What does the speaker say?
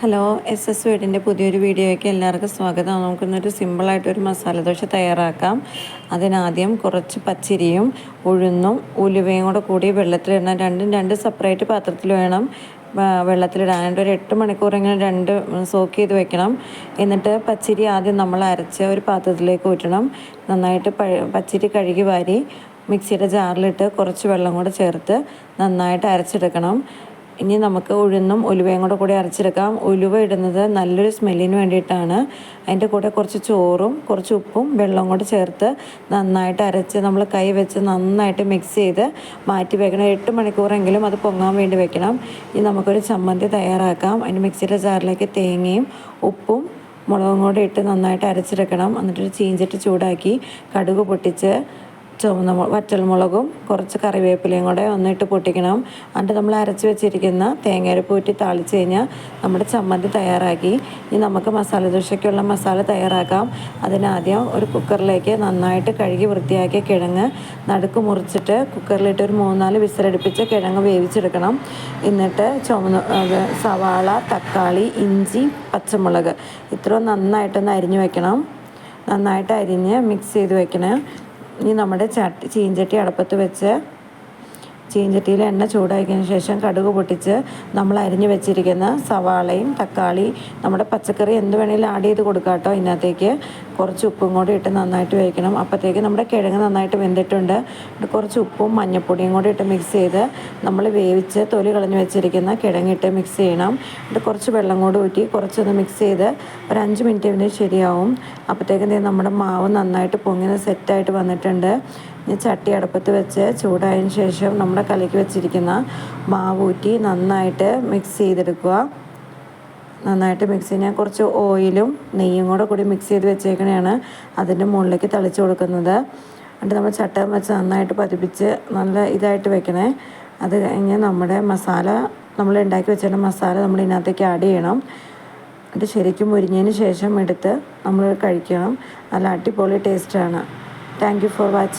Hello S S വീടിന്റെ പുതിയൊരു വീഡിയോയ്ക്ക് എല്ലാവർക്കും സ്വാഗതം. നമുക്കിന്നൊരു സിമ്പിളായിട്ടൊരു മസാല ദോശ തയ്യാറാക്കാം. അതിനാദ്യം കുറച്ച് പച്ചരിയും ഉഴുന്നും ഉലുവയും കൂടെ കൂടി വെള്ളത്തിലിടണം. രണ്ടും രണ്ട് സെപ്പറേറ്റ് പാത്രത്തിൽ വേണം. വെള്ളത്തിലിടാനായിട്ട് ഒരു എട്ട് മണിക്കൂർ ഇങ്ങനെ രണ്ട് സോക്ക് ചെയ്ത് വെക്കണം. എന്നിട്ട് പച്ചരി ആദ്യം നമ്മൾ അരച്ച ഒരു പാത്രത്തിലേക്ക് ഊറ്റണം. നന്നായിട്ട് പച്ചരി കഴുകി വാരി മിക്സിയുടെ ജാറിലിട്ട് കുറച്ച് വെള്ളം കൂടെ ചേർത്ത് നന്നായിട്ട് അരച്ചെടുക്കണം. ഇനി നമുക്ക് ഉഴുന്നും ഉലുവയും കൂടെ കൂടി അരച്ചെടുക്കാം. ഉലുവ ഇടുന്നത് നല്ലൊരു സ്മെല്ലിന് വേണ്ടിയിട്ടാണ്. അതിന്റെ കൂടെ കുറച്ച് ചോറും കുറച്ച് ഉപ്പും വെള്ളവും കൂടെ ചേർത്ത് നന്നായിട്ട് അരച്ച് നമ്മൾ കൈ വെച്ച് നന്നായിട്ട് മിക്സ് ചെയ്ത് മാറ്റി വെക്കണം. എട്ട് മണിക്കൂറെങ്കിലും അത് പൊങ്ങാൻ വേണ്ടി വെക്കണം. ഇനി നമുക്കൊരു ചമ്മന്തി തയ്യാറാക്കാം. അതിന് മിക്സിയുടെ ജാറിലേക്ക് തേങ്ങയും ഉപ്പും മുളകും കൂടെ ഇട്ട് നന്നായിട്ട് അരച്ചെടുക്കണം. എന്നിട്ടൊരു ചീഞ്ചിട്ട് ചൂടാക്കി കടുക് പൊട്ടിച്ച് ചുവന്ന വറ്റൽമുളകും കുറച്ച് കറിവേപ്പിലയും കൂടെ ഒന്നിട്ട് പൊട്ടിക്കണം. എന്നിട്ട് നമ്മൾ അരച്ച് വെച്ചിരിക്കുന്ന തേങ്ങയരപ്പ് ഊറ്റി താളിച്ച് കഴിഞ്ഞാൽ നമ്മുടെ ചമ്മന്തി തയ്യാറാക്കി. ഇനി നമുക്ക് മസാല ദോശയ്ക്കുള്ള മസാല തയ്യാറാക്കാം. അതിനാദ്യം ഒരു കുക്കറിലേക്ക് നന്നായിട്ട് കഴുകി വൃത്തിയാക്കിയ കിഴങ്ങ് നടുക്ക് മുറിച്ചിട്ട് കുക്കറിലിട്ട് ഒരു മൂന്നാൽ വിസിലടുപ്പിച്ച് കിഴങ്ങ് വേവിച്ചെടുക്കണം. എന്നിട്ട് ചുവന്ന സവാള തക്കാളി ഇഞ്ചി പച്ചമുളക് ഇത്രയും നന്നായിട്ടൊന്ന് അരിഞ്ഞു വെക്കണം. നന്നായിട്ട് അരിഞ്ഞ് മിക്സ് ചെയ്ത് വെക്കണം. ഇനി നമ്മുടെ ചട്ടി ചീൻചട്ടി അടുപ്പത്ത് വെച്ച് ചീഞ്ചട്ടിയിൽ എണ്ണ ചൂടാക്കിയതിന് ശേഷം കടുക് പൊട്ടിച്ച് നമ്മൾ അരിഞ്ഞു വെച്ചിരിക്കുന്ന സവാളയും തക്കാളി നമ്മുടെ പച്ചക്കറി എന്ത് വേണമെങ്കിലും ആഡ് ചെയ്ത് കൊടുക്കാം കേട്ടോ ഇതിനകത്തേക്ക്. കുറച്ച് ഉപ്പും കൂടി ഇട്ട് നന്നായിട്ട് വേവിക്കണം. അപ്പോഴത്തേക്ക് നമ്മുടെ കിഴങ്ങ് നന്നായിട്ട് വെന്തിട്ടുണ്ട്. കുറച്ച് ഉപ്പും മഞ്ഞൾപ്പൊടിയും കൂടി ഇട്ട് മിക്സ് ചെയ്ത് നമ്മൾ വേവിച്ച് തൊലി കളഞ്ഞ് വെച്ചിരിക്കുന്ന കിഴങ്ങിട്ട് മിക്സ് ചെയ്യണം. എന്നിട്ട് കുറച്ച് വെള്ളം കൂടി ഊറ്റി കുറച്ചൊന്ന് മിക്സ് ചെയ്ത് ഒരു അഞ്ച് മിനിറ്റ് ഇതിന് ശരിയാവും. അപ്പോഴത്തേക്കും നമ്മുടെ മാവ് നന്നായിട്ട് പൊങ്ങിന് സെറ്റായിട്ട് വന്നിട്ടുണ്ട്. ഇനി ചട്ടി അടുപ്പത്ത് വെച്ച് ചൂടായതിന് ശേഷം നമ്മുടെ കലക്കി വെച്ചിരിക്കുന്ന മാവ് ഊറ്റി നന്നായിട്ട് മിക്സ് ചെയ്തെടുക്കുക. നന്നായിട്ട് മിക്സ് ചെയ്യാൻ കുറച്ച് ഓയിലും നെയ്യും കൂടെ കൂടി മിക്സ് ചെയ്ത് വെച്ചേക്കണെയാണ് അതിന്റെ മുകളിലേക്ക് തളിച്ച് കൊടുക്കുന്നത്. എന്നിട്ട് നമ്മൾ ചട്ടം വെച്ച് നന്നായിട്ട് പതിപ്പിച്ച് നല്ല ഇതായിട്ട് വെക്കണേ. അത് കഴിഞ്ഞ് നമ്മുടെ മസാല നമ്മൾ ഉണ്ടാക്കി വെച്ചിരുന്ന മസാല നമ്മൾ ഇതിനകത്തേക്ക് ആഡ് ചെയ്യണം. എന്നിട്ട് ശരിക്കും മുരിഞ്ഞതിന് ശേഷം എടുത്ത് നമ്മൾ കഴിക്കണം. നല്ല അടിപൊളി ടേസ്റ്റാണ് താങ്ക് യു ഫോർ വാച്ചിങ്